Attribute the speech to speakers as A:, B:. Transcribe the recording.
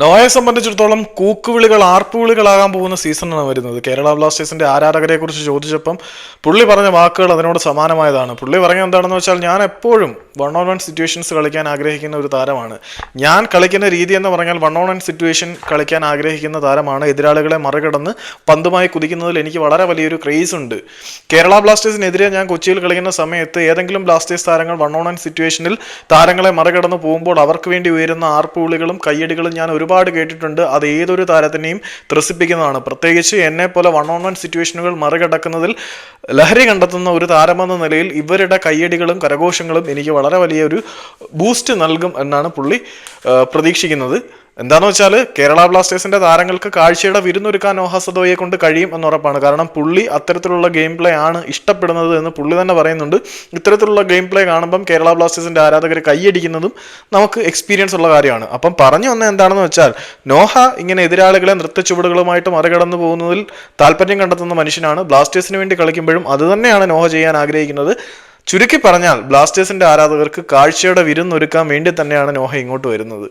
A: നോയെ സംബന്ധിച്ചിടത്തോളം കൂക്കുവിളികൾ ആർപ്പുവിളികളാകാൻ പോകുന്ന സീസണാണ് വരുന്നത്. കേരള ബ്ലാസ്റ്റേഴ്സിന്റെ ആരാധകരെ കുറിച്ച് ചോദിച്ചപ്പം പുള്ളി പറഞ്ഞ വാക്കുകൾ അതിനോട് സമാനമായതാണ്. പുള്ളി പറഞ്ഞ എന്താണെന്ന് വെച്ചാൽ ഞാൻ എപ്പോഴും വൺ ഓൺ വൺ സിറ്റുവേഷൻസ് കളിക്കാൻ ആഗ്രഹിക്കുന്ന ഒരു താരമാണ്. ഞാൻ കളിക്കുന്ന രീതി എന്ന് പറഞ്ഞാൽ വൺ ഓൺ വൺ സിറ്റുവേഷൻ കളിക്കാൻ ആഗ്രഹിക്കുന്ന താരമാണ്. എതിരാളികളെ മറികടന്ന് പന്തുമായി കുതിക്കുന്നതിൽ എനിക്ക് വളരെ വലിയൊരു ക്രേസ് ഉണ്ട്. കേരള ബ്ലാസ്റ്റേഴ്സിനെതിരെ ഞാൻ കൊച്ചിയിൽ കളിക്കുന്ന സമയത്ത് ഏതെങ്കിലും ബ്ലാസ്റ്റേഴ്സ് താരങ്ങൾ വൺ ഓൺ വൺ സിറ്റുവേഷനിൽ താരങ്ങളെ മറികടന്ന് പോകുമ്പോൾ അവർക്ക് വേണ്ടി ഉയരുന്ന ആർപ്പുവിളികളും കയ്യടികളും ഞാൻ ഒരുപാട് കേട്ടിട്ടുണ്ട്. അത് ഏതൊരു താരത്തിനെയും ത്രസിപ്പിക്കുന്നതാണ്. പ്രത്യേകിച്ച് എന്നെ പോലെ വൺ ഓൺ വൺ സിറ്റുവേഷനുകൾ മറികടക്കുന്നതിൽ ലഹരി കണ്ടെത്തുന്ന ഒരു താരമെന്ന നിലയിൽ ഇവരുടെ കയ്യടികളും കരഘോഷങ്ങളും എനിക്ക് വളരെ വലിയൊരു ബൂസ്റ്റ് നൽകും എന്നാണ് പുള്ളി പ്രതീക്ഷിക്കുന്നത്. എന്താന്ന് വെച്ചാൽ കേരള ബ്ലാസ്റ്റേഴ്സിന്റെ താരങ്ങൾക്ക് കാഴ്ചയുടെ വിരുന്നൊരുക്കാൻ ഓഹാസദോയെ സദോയെ കൊണ്ട് കഴിയും എന്നുറപ്പാണ് കാരണം പുള്ളി അത്തരത്തിലുള്ള ഗെയിം പ്ലേ ആണ് ഇഷ്ടപ്പെടുന്നത് എന്ന് പുള്ളി തന്നെ പറയുന്നുണ്ട്. ഇത്തരത്തിലുള്ള ഗെയിം പ്ലേ കാണുമ്പം കേരള ബ്ലാസ്റ്റേഴ്സിന്റെ ആരാധകർ കൈയടിക്കുന്നതും നമുക്ക് എക്സ്പീരിയൻസ് ഉള്ള കാര്യമാണ്. അപ്പം പറഞ്ഞു വന്ന എന്താണെന്ന് വെച്ചാൽ നോഹ ഇങ്ങനെ എതിരാളികളെ നൃത്തച്ചുവടുകളുമായിട്ട് മറികടന്നു പോകുന്നതിൽ താല്പര്യം കണ്ടെത്തുന്ന മനുഷ്യനാണ്. ബ്ലാസ്റ്റേഴ്സിന് വേണ്ടി കളിക്കുമ്പോഴും അത് തന്നെയാണ് നോഹ ചെയ്യാൻ ആഗ്രഹിക്കുന്നത്. ചുരുക്കി പറഞ്ഞാൽ ബ്ലാസ്റ്റേഴ്സിന്റെ ആരാധകർക്ക് കാഴ്ചയുടെ വിരുന്നൊരുക്കാൻ വേണ്ടി തന്നെയാണ് നോഹ ഇങ്ങോട്ട് വരുന്നത്.